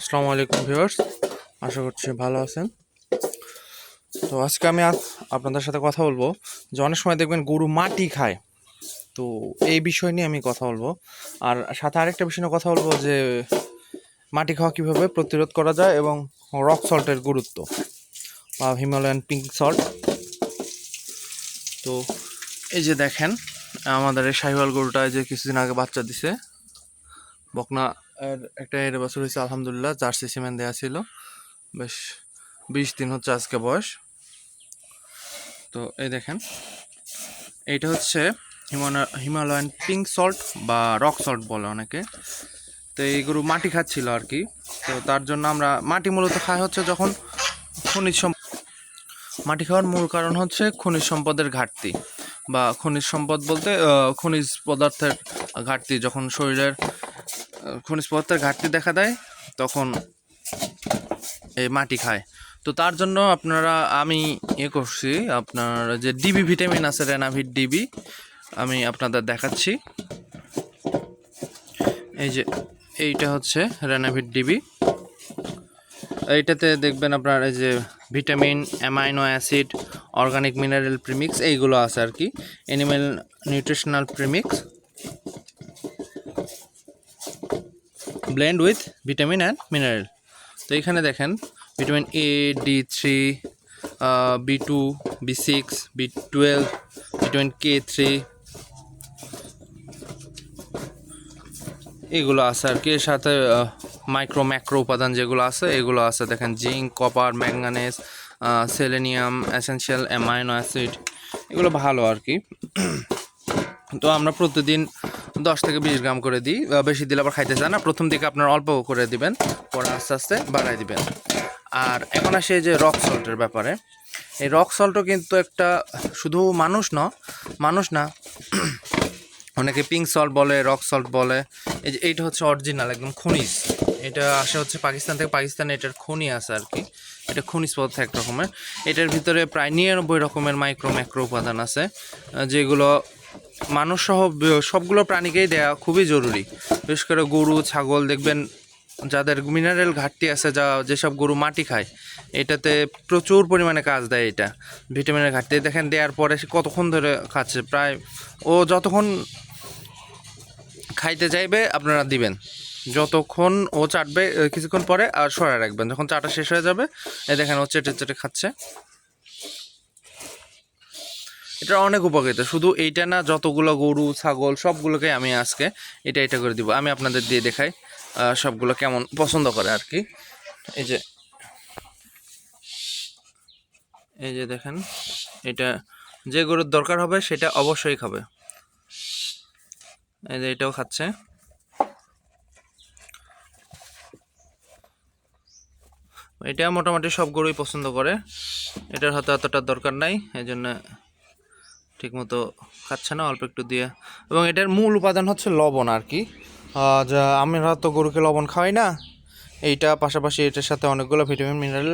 আসসালামু আলাইকুম ভিউয়ার্স, আশা করছি ভালো আছেন। তো আজকে আমি আপনাদের সাথে কথা বলব যে অনেক সময় দেখবেন গরু মাটি খায়। তো এই বিষয় নিয়ে আমি কথা বলব। আর সাথে আরেকটা বিষয় নিয়ে কথা বলব যে মাটি খাওয়া কীভাবে প্রতিরোধ করা যায় এবং রক সল্টের গুরুত্ব বা হিমালয়ান পিঙ্ক সল্ট তো এই যে দেখেন, আমাদের এই শাহিওয়াল গরুটা যে কিছুদিন আগে বাচ্চা দিছে, বকনা এর একটা এর বছর হয়েছে, আলহামদুলিল্লাহ, জার্সি সিমেন্ট দেওয়া ছিল। বেশ, বিশ দিন হচ্ছে আজকে বয়স। তো এই দেখেন, এইটা হচ্ছে হিমালয় হিমালয়ান পিঙ্ক সল্ট বা রক সল্ট বলে অনেকে। তো এই গরু মাটি খাচ্ছিল আর কি। তো তার জন্য আমরা মাটি মূলত খাই হচ্ছে যখন খনিজ সম, মাটি খাওয়ার মূল কারণ হচ্ছে খনিজ সম্পদের ঘাটতি বা খনিজ সম্পদ বলতে খনিজ পদার্থের ঘাটতি। যখন শরীরের খনিজ পদার্থের ঘাটতি দেখা দেয়, তখন এই মাটি খায়। তো তার জন্য আপনারা, আমি ইয়ে করছি, আপনার যে ডিবি ভিটামিন আছে রেনাভিট ডিবি আমি আপনাদের দেখাচ্ছি। এই যে, এইটা হচ্ছে রেনাভিট ডিবি এইটাতে দেখবেন আপনার এই যে vitamin amino acid organic mineral premix এইগুলো আছে আর কি। Animal nutritional premix blend with vitamin and mineral তো এখানে দেখেন vitamin A D three B two B six B twelve vitamin K three এগুলো আছে আর কি, এর সাথে মাইক্রো ম্যাক্রো উপাদান যেগুলো আছে, এগুলো আছে দেখেন, zinc, copper manganese selenium essential amino acid, এগুলো ভালো আর কি। তো আমরা প্রতিদিন দশ থেকে বিশ গ্রাম করে দিই বেশি দিলে আবার খাইতে চায় না। প্রথম দিকে আপনার অল্প করে দিবেন, পরে আস্তে আস্তে বাড়াই দিবেন। আর এখন আসে যে রক সল্টের ব্যাপারে। এই রক সল্টও কিন্তু একটা, শুধু মানুষ ন, মানুষ না, অনেকে পিঙ্ক সল্ট বলে রক সল্ট বলে। এই যে এইটা হচ্ছে অরিজিনাল একদম খনিজ। এটা আসে হচ্ছে পাকিস্তান থেকে, পাকিস্তানে এটার খনি আছে আর কি। এটা খনিজ পদার্থ এক রকমের। এটার ভিতরে প্রায় নিরানব্বই রকমের মাইক্রো ম্যাক্রো উপাদান আছে যেগুলো মানুষ সহ সবগুলো প্রাণীকেই দেওয়া খুবই জরুরি। বিশেষ করে গরু, ছাগল, দেখবেন যাদের মিনারেল ঘাটতি আছে, যা যেসব গরু মাটি খায়, এটাতে প্রচুর পরিমাণে কাজ দেয় এটা ভিটামিনের ঘাটতি। দেখেন দেওয়ার পরে সে কতক্ষণ ধরে খাচ্ছে, প্রায় ও যতক্ষণ খাইতে চাইবে, আপনারা দিবেন। যতক্ষণ ও চাটবে কিছুক্ষণ পরে আর সরাই রাখবেন। যখন চাটা শেষ হয়ে যাবে, এ, দেখেন ও চেটে চেটে খাচ্ছে। এটা অনেক উপকারিতা শুধু এইটা না, যতগুলো গরু, ছাগল, সবগুলোকে আমি আজকে এটা এটা করে দিব। আমি আপনাদের দিয়ে দেখাই সবগুলো কেমন পছন্দ করে আর কি। এই যে এই যে দেখেন, এটা যে গরুর দরকার হবে সেটা অবশ্যই খাবে। এই যে এটাও খাচ্ছে। এটা মোটামুটি সব গরুই পছন্দ করে। এটার হয়তো এতটা দরকার নাই এই জন্য ঠিকমতো খাচ্ছে না, অল্প একটু দিয়ে। এবং এটার মূল উপাদান হচ্ছে লবণ আর কি। যা আমরা তো গরুকে লবণ খাওয়াই না, এইটা পাশাপাশি এটার সাথে অনেকগুলো ভিটামিন, মিনারেল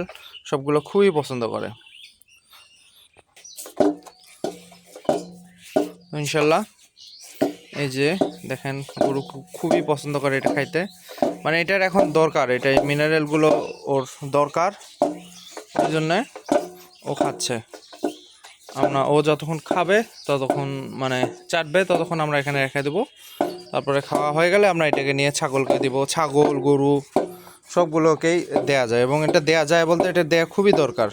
সবগুলো খুবই পছন্দ করে। ইনশাল্লাহ। এই যে দেখেন, গরু খুবই পছন্দ করে এটা খাইতে। মানে এটার এখন দরকার, এটা মিনারেলগুলো ওর দরকার। ওই জন্যে ও খাচ্ছে। আমরা ও যতক্ষণ খাবে, ততক্ষণ মানে চাটবে, ততক্ষণ আমরা এখানে রেখে দেবো। তারপরে খাওয়া হয়ে গেলে আমরা এটাকে নিয়ে ছাগলকে দিব। ছাগল, গরু, সবগুলোকেই দেয়া যায় এবং এটা দেয়া যায় বলতে এটা দেয়া খুবই দরকার।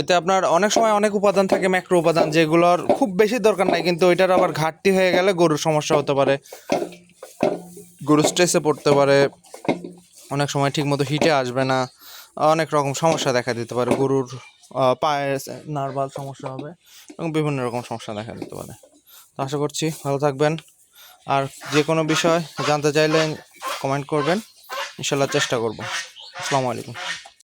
এতে আপনার অনেক সময় অনেক উপাদান থাকে, ম্যাক্রো উপাদান, যেগুলোর খুব বেশি দরকার নাই, কিন্তু ওইটার আবার ঘাটতি হয়ে গেলে গরুর সমস্যা হতে পারে। গরু স্ট্রেসে পড়তে পারে, অনেক সময় ঠিকমতো হিটে আসবে না, অনেক রকম সমস্যা দেখা দিতে পারে গরুর। আহ, পায়ে নার্ভাল সমস্যা হবে এবং বিভিন্ন রকম সমস্যা দেখা দিতে পারে। তো আশা করছি ভালো থাকবেন। আর যে কোনো বিষয় জানতে চাইলে কমেন্ট করবেন। ইনশাল্লাহ চেষ্টা করব। আসসালামু আলাইকুম।